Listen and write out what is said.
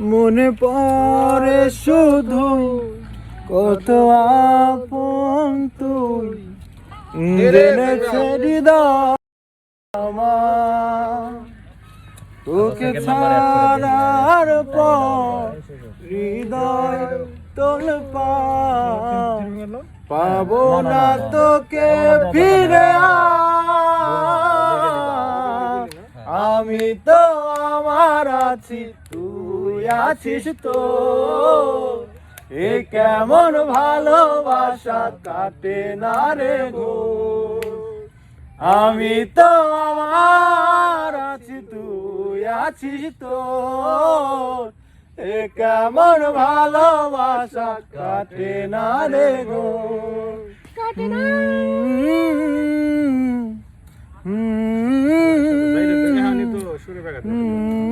মনে পড়ে শুধু কত আপন তুই জেনেছে হৃদয় আমার তোকে ছাড়ার পর হৃদয় তোল পা পাবো না তোকে ফিরে আ- আমি তো আমার আছি তুই আছিস তো। এ কেমন ভালোবাসা কাটে না রে গো। আমি তো আমার আছি তুই আছিস তো। এ কেমন ভালোবাসা কাটে না রে গো। কাটে না। হুম, হুম, হুম,